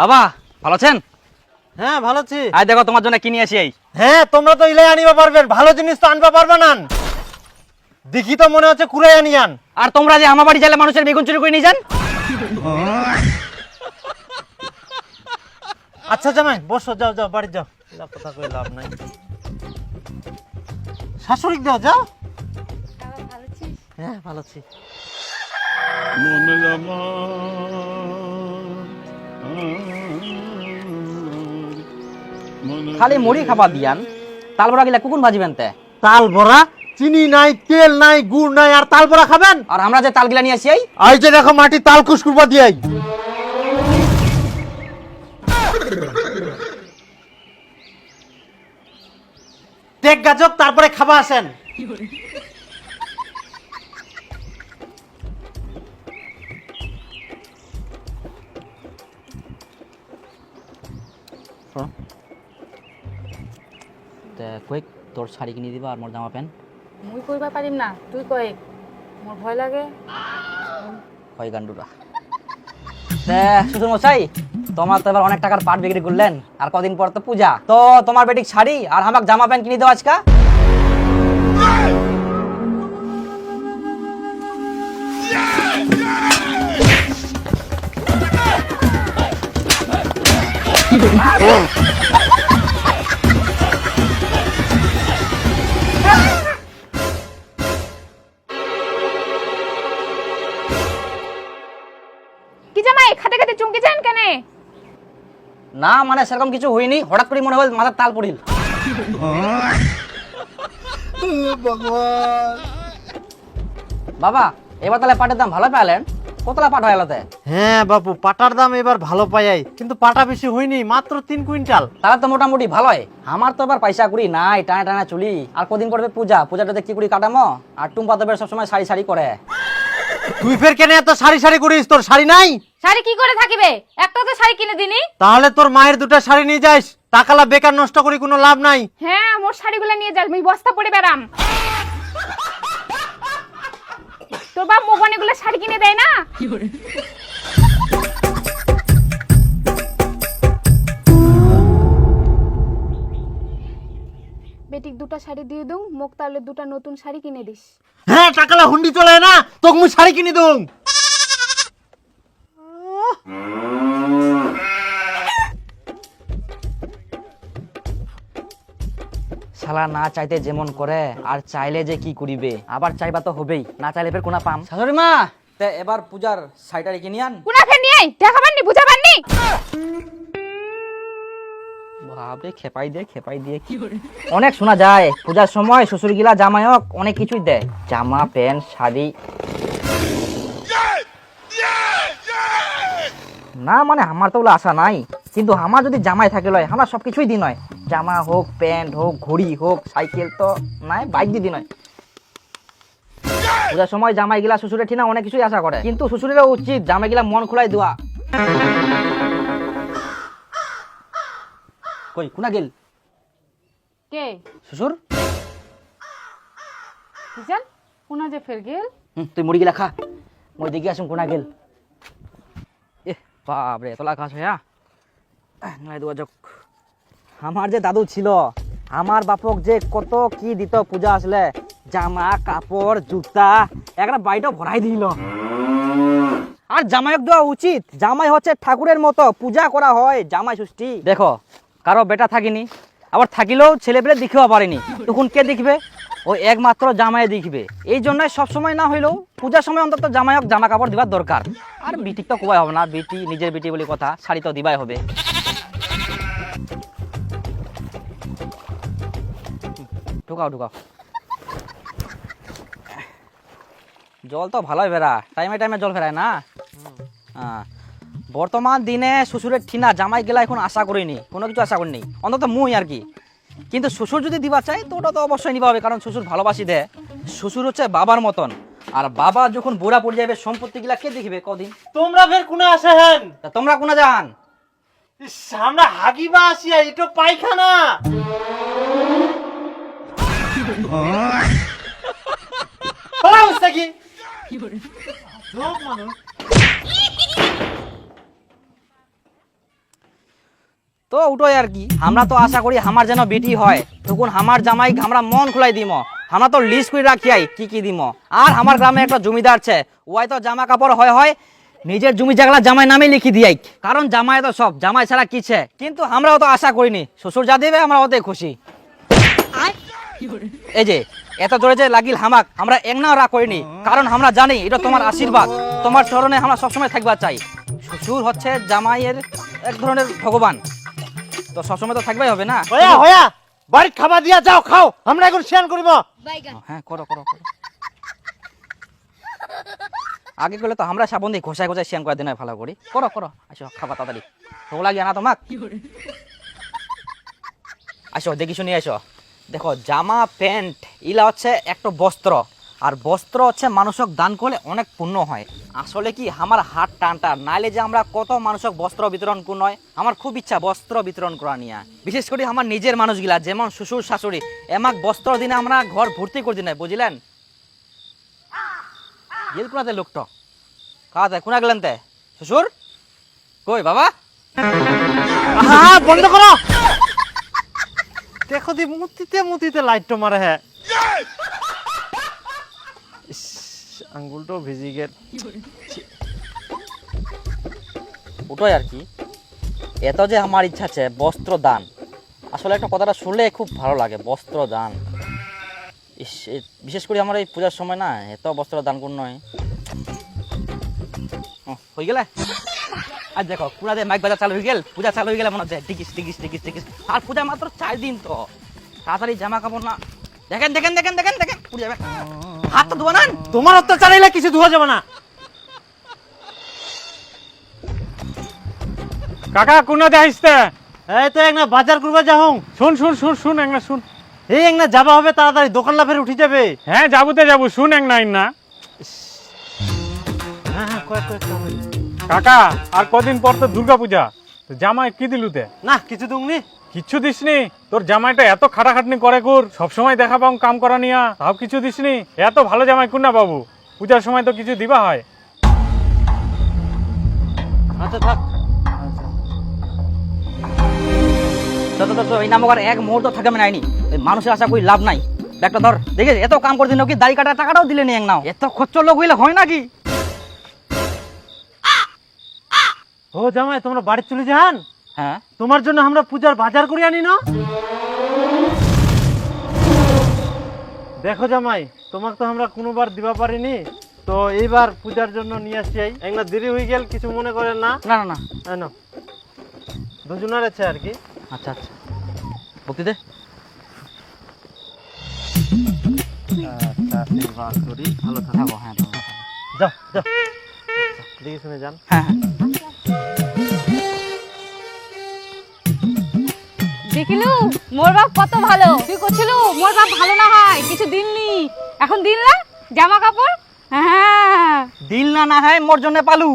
বাবা ভালো আছেন? হ্যাঁ ভালো আছি। আজ দেখো তোমার জন্য কিনে আসি এই? হ্যাঁ তোমরা তো ইলাই আনিবা পারবে ভালো জিনিস তো আনবা পারবে না। দেখি তো মনে হচ্ছে কুড়াই আনিয়ান আর তোমরা যে আমার বাড়ি চাইলে মানুষের বেগুন চুরি করে নিয়ে যান? আচ্ছা জামাই বসো যাও যাও বাড়ি যাও। কথা কই লাভ নাই। শাশুড়ি দাও যাও। হ্যাঁ ভালো আছি। খালি মুড়ি খাবার দিয়ান। তাল বড়া গিলা কুকুন ভাজিবেন তে? তাল বড়া চিনি নাই তেল নাই গুড় নাই আর তাল বড়া খাবেন? আর আমরা যে তাল গিলা নিয়ে আসি আই যে দেখো মাটি তাল কুসকুরবা দিয়াই। টেক গাজক তারপরে খাবা আসেন। কয়েক তোর শাড়ি কিনে দিবা আর মোর জামা প্যান্ট? মুই কইবা পারিম না তুই কয়ে মোর ভয় লাগে। হয় গান্ডুরা? শ্বশুর মশাই তোমার তো এবার অনেক টাকার পাট বিক্রি করলেন আর কদিন পর তো পূজা। তো তোমার বেটিক শাড়ি আর আমাক জামা প্যান্ট কিনে দেওয়া আজকা। কি জামাই খাতে খাতে চুমকি যান কেন? না মানে সেরকম কিছু হয়নি হঠাৎ করে মনে হয় মাথার তাল পড়িল। বাবা এবার তাহলে পাটের দাম ভালো পেলেন কতলা পাট হয় এলাতে? হ্যাঁ বাপু পাটার দাম এবার ভালো পাই কিন্তু পাটা বেশি হয়নি মাত্র তিন কুইন্টাল। তাহলে তো মোটামুটি ভালোই। আমার তো এবার পয়সা করি নাই টানা টানা চুলি। আর কদিন পড়বে পূজা পূজাটাতে কি করি কাটামো। আর টুম্পা তো বের সবসময় শাড়ি শাড়ি করে। তুই ফের কেন এত শাড়ি শাড়ি করিস? তোর শাড়ি নাই? শাড়ি কি করে থাকিবে? একটা তো শাড়ি কিনে দিনি। তাহলে তোর মায়ের দুটো শাড়ি নিয়ে যাস। টাকালা বেকার নষ্ট করি কোনো লাভ নাই। হ্যাঁ মোর শাড়িগুলো নিয়ে যাস মুই বস্তা পড়ে বেরাম তোর বাপ মুখ অনেকগুলো শাড়ি কিনে দেয় না? বেটিক দুটা শাড়ি দিয়ে দুং মোক তাহলে দুটা নতুন শাড়ি কিনে দিস। হ্যাঁ টাকালা হুন্ডি চলে না তোকে শাড়ি কিনে দুম। শালা না চাইতে যেমন করে আর চাইলে যে কি করিবে? আবার চাইবা তো হবেই না চাইলে ফের কোনা পাম? শাশুড়ি মা! তে এবার পূজার শাড়িটারি কিনি আন। কুনা ফের নিয়ে আই দেখাবার নি বুঝাবার নি বাপরে খেপাই দিয়ে খেপাই দিয়ে কি অনেক শোনা যায় পূজার সময় শ্বশুর গিলা জামাইক অনেক কিছুই দেয়। জামা প্যান্ট শাড়ি। না মানে আমার তো ওগুলো আশা নাই। কিন্তু আমার যদি জামাই থাকে লয় আমরা সব কিছুই দিন হয়। জামা হোক প্যান্ট হোক ঘড়ি হোক সাইকেল তো নাই বাইক দিয়ে দিন হয়। পূজার সময় জামাই গিলা শ্বশুরের ঠিনা অনেক কিছুই আশা করে। কিন্তু শ্বশুরেরও উচিত জামাই গিলা মন খোলাই দেওয়া। কই কোনা গেল? কে? শ্বশুর? বুঝান কুনা যে ফের গেল? তুই মুড়ি গিলা খা। মই দেখি আসুন কোনা গেল। এ বাপরে তোলা খাস হ্যাঁ? নাই দেওয়া যাক। আমার যে দাদু ছিল, আমার বাপক যে কত কি দিত, পূজা আসলে জামা, কাপড়, জুতা একটা বাড়িটা ভরাই দিল। আর জামাইক দেওয়া উচিত। জামাই হচ্ছে ঠাকুরের মতো, পূজা করা হয় জামাই ষষ্ঠী। দেখো, কারও বেটা থাকিনি, আবার থাকিলেও ছেলেপেলে দেখিও পারেনি। তখন কে দেখবে? ওই একমাত্র জামাই দেখবে। এই জন্যই সবসময় না হইলেও পূজার সময় অন্তত জামাইক জামা কাপড় দিবার দরকার। আর বিটি তো কোবাই হবে না, বিটি নিজের বিটি বলে কথা, শাড়ি তো দিবাই হবে। ঢুকাও ঢুকাও। জল তো ভালোই ফেরা টাইমে টাইমে জল ফেরায় না? হ্যাঁ বর্তমান দিনে শ্বশুরের ঠিনা জামাই গেলা এখন আশা করিনি। কোনো কিছু আশা করিনি। অন্তত মুই আর কি। কিন্তু শ্বশুর যদি দিবা চাই তো ওটা তো অবশ্যই নিবা হবে কারণ শ্বশুর ভালোবাসি দেয় শ্বশুর হচ্ছে বাবার মতন। আর বাবা যখন বুড়া পড়ে যাবে সম্পত্তি গুলা কে দেখবে কদিন? তোমরা ফের কোনে আসে হেন? তা তোমরা কোনা যান সামনে হাগিবা আসিয়া এটা পায়খানা। কি সব তো ওটাই আর কি আমরা তো আশা করি আমার যেন বেটি হয়। তখন আমার জামাই আমরা মন খুলাই দিম। আমরা তো লিস্ট করে রাখি আই কি কি দিম। আর আমার গ্রামে একটা জমিদার আছে ওই তো জামা কাপড় হয় হয় নিজের জমি জায়গা জামাই নামে লিখি দিয়াই কারণ জামাই তো সব জামাই ছাড়া কিছে। কিন্তু আমরাও তো আশা করিনি। শ্বশুর যা দেবে আমরা ওতে খুশি এই যে এত জোরে যে লাগিল হামাক আমরা একনাও রাগ করিনি। কারণ আমরা জানি এটা তোমার আশীর্বাদ। তোমার চরণে আমরা সবসময় থাকবা চাই। শ্বশুর হচ্ছে জামাইয়ের এক ধরনের ভগবান। তো সবসময় তো থাকবাই হবে না? হয়া হয়া বাড়ির খাবার দিয়া যাও খাও আমরা এখন শেয়ার করিব। হ্যাঁ করো করো করো। আগে করলে তো আমরা সাবন দিয়ে ঘষায় ঘষায় শ্যান করে দিন ভালো করি। করো করো আসো খাবা তাড়াতাড়ি। ভোগ লাগে না তোমাক? আসো দেখি শুনি আসো। দেখো, জামা, প্যান্ট, ইলা হচ্ছে একটা বস্ত্র। আর বস্ত্র হচ্ছে মানুষক দান করলে অনেক পুণ্য হয়। আসলে কি, আমার হাত টানটা, নাইলে যে আমরা কত মানুষক বস্ত্র বিতরণ কোন হয় আমার খুব ইচ্ছা বস্ত্র বিতরণ করা নিয়ে। বিশেষ করে আমার নিজের মানুষগুলা, যেমন শ্বশুর, শাশুড়ি, এমাক বস্ত্র দিনে আমরা ঘর ভর্তি করে দিন, বুঝলেন? গেল কোনাতে লোকটা? খাওয়াতে কোনা গেলেন তে? শ্বশুর? কই, বাবা? বন্ধ করো! দেখো দি, মুতিতে মুতিতে লাইটটা মারে হ্যাঁ আঙ্গুলটাও ভিজি গেল। ওটাই আর কি। এত যে আমার ইচ্ছা আছে বস্ত্র দান আসলে একটা কথাটা শুনলে খুব ভালো লাগে বস্ত্র দান বিশেষ করে আমার এই পূজার সময় না, এত বস্ত্র দান কোন নয় হয়ে গেলে? আর দেখো পুরাতে মাইক বাজার চালু হয়ে গেল পূজা চালু হয়ে গেলে মনে হচ্ছে টিকিস টিকিস টিকিস টিকিস। আর পূজা মাত্র চার দিন তো। তাড়াতাড়ি জামা কাপড় না দেখেন দেখেন দেখেন দেখেন দেখেন পুড়ে যাবে। হাত তো ধোয়া না? তোমার অত্যাচার এলে কিছু ধোয়া যাবে না। কাকা কোনা যাইতে এই তো একনা বাজার করবা যাও শুন শুন শুন শুন একনা শুন। এই একনা যাবা হবে তাড়াতাড়ি দোকান লাফের উঠে যাবে। হ্যাঁ যাবুতে যাব। শুন একনা না না হ্যাঁ হ্যাঁ কয়েক কয়েক। কাকা আর কদিন পর তো দুর্গা পূজা তো জামাই কি দিলুতে না কিছু দুংনি কিচ্ছু দিসনি? তোর জামাইটা এত খাটাখাটনি করে কুর সবসময় দেখা পাও কাম করা নিয়া তাও কিছু দিসনি? এত ভালো জামাই কুন না বাবু পূজার সময় তো কিছু দিবা হয়। আচ্ছা থাক। তো তো তো এই নামক আর এক মুহূর্ত থাকে আমি নাইনি। মানুষের আশা করি লাভ নাই। ব্যাগটা ধর দেখে এত কাম করে দিন কি দাড়ি কাটার টাকাটাও দিলে নি এক নাও। এত খরচ লোক হইলে হয় নাকি? ও জামাই তোমরা বাড়ি চলে যান। হ্যাঁ। তোমার জন্য আমরা পূজার বাজার করে আনি না। দেখো জামাই তোমাকে তো আমরা কোনোবার দিবা পারিনি। তো এইবার পূজার জন্য নিয়ে আসছি একটা দেরি হয়ে গেল কিছু মনে করেন না? না না না। দুজনের আছে আর কি। আচ্ছা আচ্ছা। ভক্তি দে। আচ্ছা ভালো থাকো। হ্যাঁ। যাও যাও। দেখে শুনে যান। হ্যাঁ হ্যাঁ। দেখিলু? মোর বাপ কত ভালো। তুই করছিল? মোর বাপ ভালো না হয় কিছু দিননি এখন দিন না? জামা কাপড়? হ্যাঁ। দিল না না হয় মোর জন্য পালু।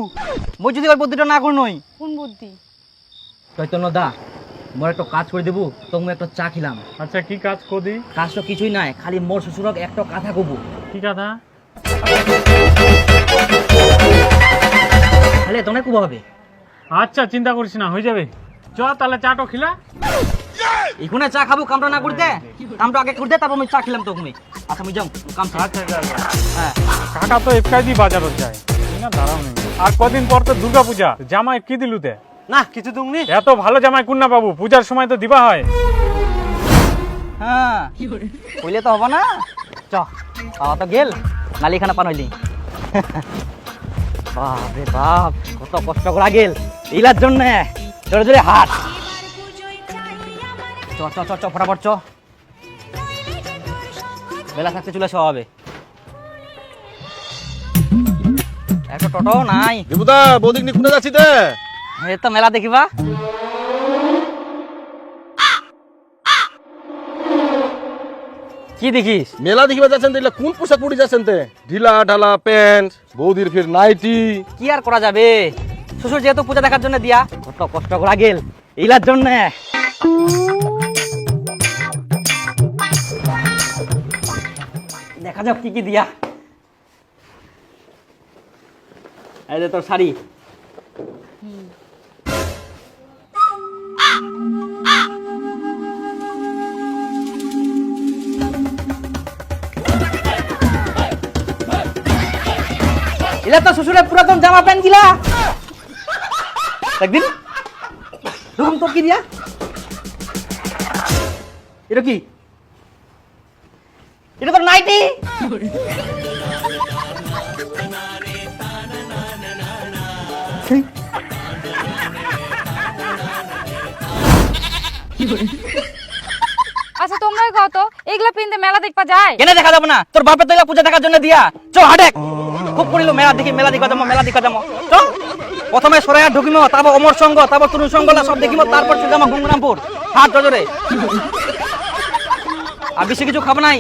মই যদি ওই বুদ্ধিটা না কর নই কোন বুদ্ধি? চৈতন্য দা মোর একটা কাজ করে দেবো তো মই একটা চা খিলাম। আচ্ছা কি কাজ কদি কাজ তো কিছুই নাই খালি মোর শ্বশুরক একটা কথা কব। কি কথা? খালি তোমরা কব হবে? আচ্ছা চিন্তা করিস না হয়ে যাবে। চ তাহলে চাটো খিলা। এখানে চা খাব কামটা না করতে কামটা আগে করতে তারপর আমি চা খেলাম তো তুমি আচ্ছা আমি যাও কাম। আচ্ছা। হ্যাঁ। কাকা তো একাই দি বাজারত যায়। না দাঁড়াও নেই আর কদিন পর তো দুর্গা পূজা জামাই কি দিলুতে না কিছু দুংনি এত ভালো জামাই কুন্না বাবু পূজার সময় তো দিবা হয়। হ্যাঁ। কইলে তো হবে না। চ খাওয়া তো গেল। নালি খানা পান হইলি। বাপ রে বাপ কত কষ্ট করা গেল। ইলার জন্য। জোরে জোরে হাট। চ চ চ ফটাফট চ বেলা থাকতে চলে আসা হবে। একটা টোটো নাই। দেবুদা বৌদিক খুঁজে যাচ্ছি তে। মেলা দেখিবা কি দেখিস? মেলা দেখিবা যাচ্ছেন কোন পোশাক পরে যাচ্ছেন তে? ঢিলা ঢালা প্যান্ট বৌদির ফির নাইটি। কি আর করা যাবে? শ্বশুর যেহেতু পূজা দেখার জন্য দিয়া কত কষ্ট করা গেল। ইলার জন্য। দেখা যাক কি কি দিয়া। এই যে তোর শাড়ি। এলা তো শ্বশুরের পুরাতন জামা প্যান্ট গিলা একদিন। রকম তোর কি দিয়া? এটা কি? এটা তোর নাইটি? আচ্ছা তোমরাই কত এগুলা পিনতে মেলা দেখবা যায়। কেন দেখা যাব না? তোর বাপের তো এগুলা পূজা দেখার জন্য দিয়া। চ হাডেক খুব করিল মেলা দেখি মেলা দেখা যাব মেলা দেখা যাব। চ। প্রথমে সরাইয়া ঢুকিম তারপর অমর সঙ্গ তারপর তরুণ সঙ্গ সব দেখিম তারপর চলে যাব হাট আর বেশি কিছু খাব নাই।